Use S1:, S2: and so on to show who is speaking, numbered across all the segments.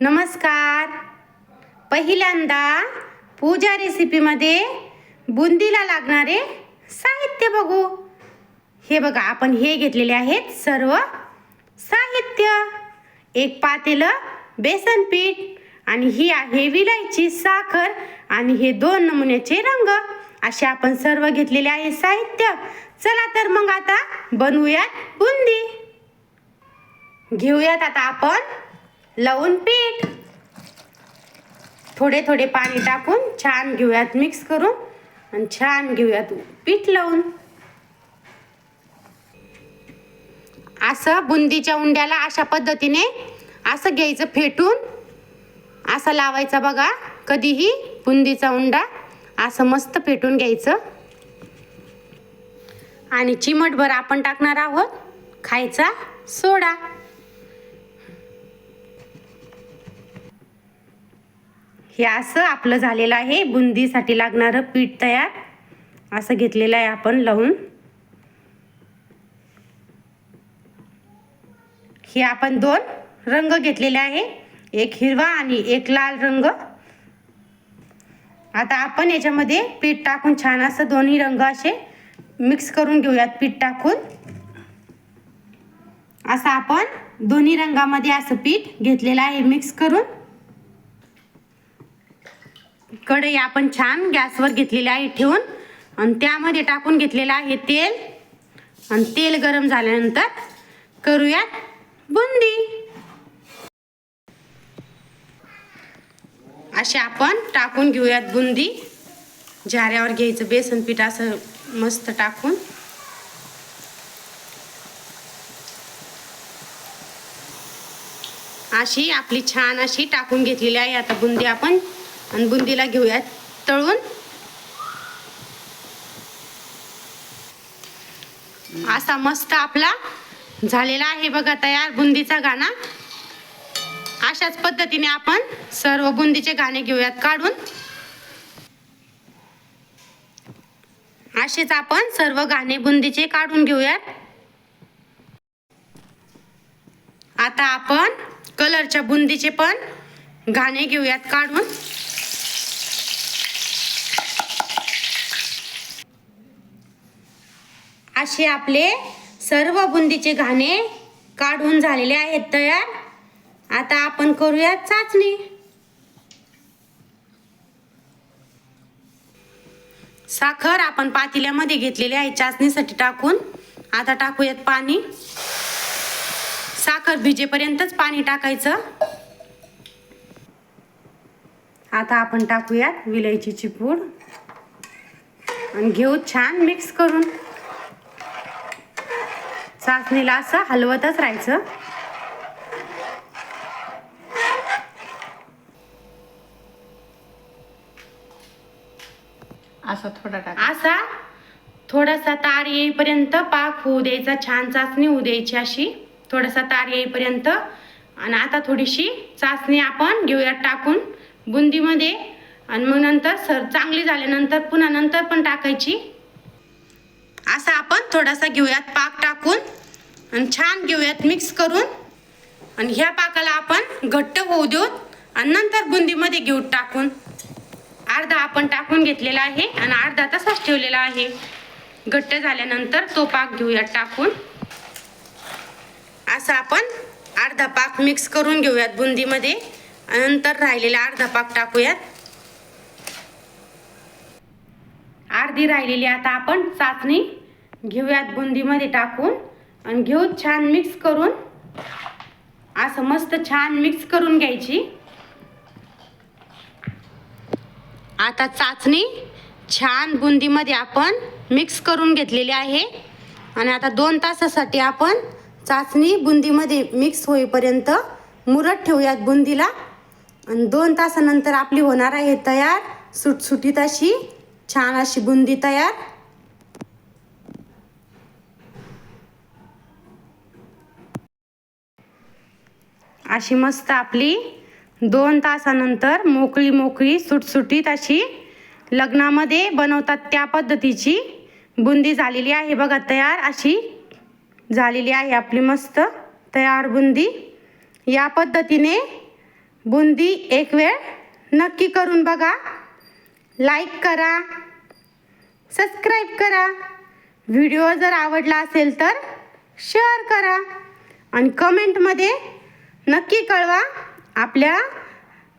S1: नमस्कार. पहिल्यांदा पूजा रेसिपीमध्ये बुंदीला लागणारे साहित्य बघू. हे बघा आपण हे घेतलेले आहेत सर्व साहित्य. एक पातेलं बेसन पीठ आणि ही आहे विलायची साखर आणि हे दोन नमुन्याचे रंग. असे आपण सर्व घेतलेले आहे साहित्य. चला तर मग आता बनवूयात बुंदी. घेऊयात आता आपण लवून पीठ. थोडे थोडे पाणी टाकून छान घेऊयात मिक्स करून आणि छान घेऊयात पीठ लावून. असं बुंदीच्या उंड्याला अशा पद्धतीने असं घ्यायचं फेटून. असं लावायचा बघा कधीही बुंदीचा उंडा असं मस्त फेटून घ्यायचं. आणि चिमटभर आपण टाकणार आहोत खायचा सोडा. हे असं आपलं झालेलं आहे. बुंदीसाठी लागणारं पीठ तयार. असं घेतलेलं आहे आपण लावून हे आपण दोन रंग घेतलेले आहे. एक हिरवा आणि एक लाल रंग. आता आपण याच्यामध्ये पीठ टाकून छान असं दोन्ही रंग असे मिक्स करून घेऊयात पीठ टाकून. असं आपण दोन्ही रंगामध्ये असं पीठ घेतलेलं आहे मिक्स करून. कढई आपण छान गॅसवर घेतलेली आहे ठेवून. आणि त्यामध्ये टाकून घेतलेलं आहे तेल. आणि तेल गरम झाल्यानंतर करूयात बुंदी. असे आपण टाकून घेऊयात बुंदी. झाऱ्यावर घ्यायचं बेसन पीठ असं मस्त टाकून. अशी आपली छान अशी टाकून घेतलेली आहे. आता बुंदी आपण आणि बुंदीला घेऊयात. तळून. असा मस्त आपला झालेला आहे बघा तयार बुंदीचा गाणा. अशाच पद्धतीने आपण सर्व बुंदीचे गाणे घेऊयात काढून. असेच आपण सर्व गाणे बुंदीचे काढून घेऊयात. आता आपण कलरच्या बुंदीचे पण गाणे घेऊयात काढून. असे आपले सर्व बुंदीचे घाणे काढून झालेले आहेत तयार. आता आपण करूयात चाचणी. साखर आपण पातेल्यामध्ये घेतलेली आहे. चाचणीसाठी टाकून आता टाकूयात पाणी. साखर भिजेपर्यंतच पाणी टाकायचं. आता आपण टाकूयात विलायची पूड. आणि घेऊ छान मिक्स करून. चाचणीला असं हलवतच राहायचं.
S2: असा थोडा
S1: असा थोडासा तार येईपर्यंत पाक होऊ द्यायचा छान चाचणी होऊ द्यायची अशी. थोडासा तार येईपर्यंत आणि आता थोडीशी चाचणी आपण घेऊयात टाकून बुंदीमध्ये. आणि मग नंतर सर चांगली झाल्यानंतर पुन्हा नंतर पण टाकायची. असा आपण थोडासा घेऊयात पाक टाकून. आणि छान घेऊयात मिक्स करून. आणि ह्या पाकाला आपण घट्ट होऊ देऊत आणि नंतर बुंदीमध्ये घेऊ टाकून. अर्धा आपण टाकून घेतलेला आहे आणि अर्धा तसाच ठेवलेला आहे. घट्ट झाल्यानंतर तो पाक घेऊयात टाकून. असं आपण अर्धा पाक मिक्स करून घेऊयात बुंदीमध्ये. नंतर राहिलेला अर्धा पाक टाकूयात. अर्धी राहिलेली आता आपण चाचणी घेऊयात बुंदीमध्ये टाकून. आणि घेऊ छान मिक्स करून. असं मस्त छान मिक्स करून घ्यायची. आता चाचणी छान बुंदीमध्ये आपण मिक्स करून घेतलेली आहे. आणि आता दोन तासासाठी आपण चाचणी बुंदीमध्ये मिक्स होईपर्यंत मुरत ठेवूयात बुंदीला. आणि दोन तासानंतर आपली होणार आहे तयार सुटसुटीत अशी छान अशी बुंदी तयार. अशी मस्त आपली दोन तासानंतर मोकळी मोकळी सुटसुटीत अशी लग्नामध्ये बनवतात त्या पद्धतीची बुंदी झालेली आहे बघा तयार अशी झालेली आहे आपली मस्त तयार बुंदी. या पद्धतीने बुंदी एक वेळ नक्की करून बघा. लाईक करा सबस्क्राईब करा. व्हिडिओ जर आवडला असेल तर शेअर करा आणि कमेंटमध्ये नक्की कळवा आपल्या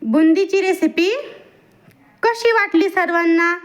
S1: बुंदीची रेसिपी कशी वाटली सर्वांना?